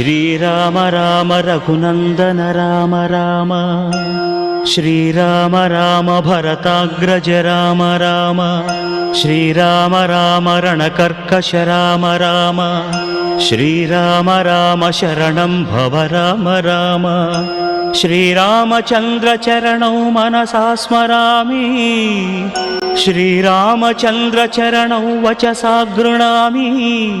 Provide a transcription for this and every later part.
శ్రీరామ రామ రఘునందన రామ రామ. శ్రీరామ రామ భరతాగ్రజ రామ రామ. శ్రీరామ రామ రణకర్కశ రామ రామ. శ్రీరామ రామ శరణం భవ రామ రామ. శ్రీరామచంద్ర చరణౌ మనసా స్మరామి. శ్రీరామచంద్ర చరణౌ వచసా గృణామి.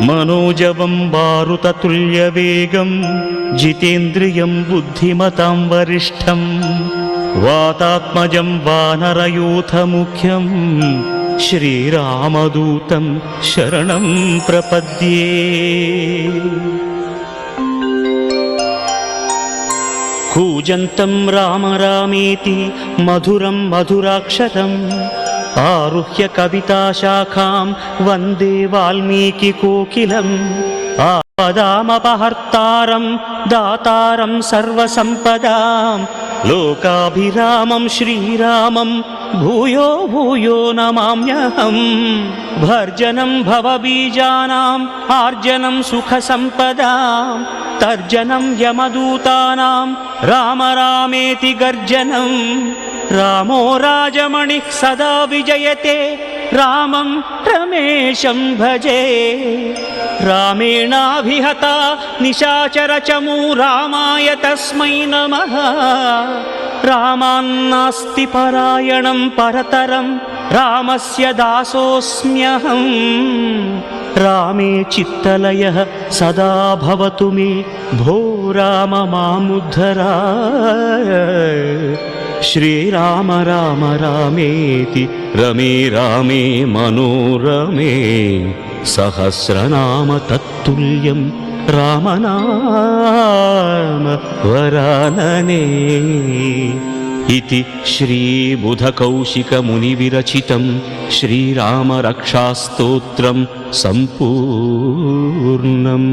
శరణం ప్రపద్యే మనోజవం వారుతతుల్యవేగం జితేంద్రియం బుద్ధిమతాం వరిష్టం వాతాత్మజం వానరయూథముఖ్యం శ్రీరామదూతం శరణం ప్రపద్యే కూజంతం రామ రామేతి మధురం మధురాక్షరం ఆరుహ్య కవితాశాఖాం వందే వాల్మీకి కోకిలం. ఆపదామపహర్తారం దాతారం సర్వసంపదాం. లోకాభిరామం శ్రీరామం భూయో భూయో నమామ్యహం. భర్జనం భవబీజానాం ఆర్జనం సుఖసంపదాం. తర్జనం యమదూతానాం రామ రామేతి గర్జనం. రామో రాజమణి సదా విజయతే. రామం రమేశం భజే. రామేణాభిహత నిశాచరచమూ రామాయ తస్మై నమ. రామాన్నాస్తి పరాయణం పరతరం రామస్య దాసోస్మ్యహం. రామే చిత్తలయ సదా భవతు మే. భో రామ మాముద్ధరా శ్రీరామ రామ రామేతి రమే రామే మనోరమే సహస్రనామ తత్తుల్యం రామనామ వరాననే. ఇది శ్రీబుధకౌశికమునివిరచితం శ్రీరామరక్షాస్తోత్రం సంపూర్ణం.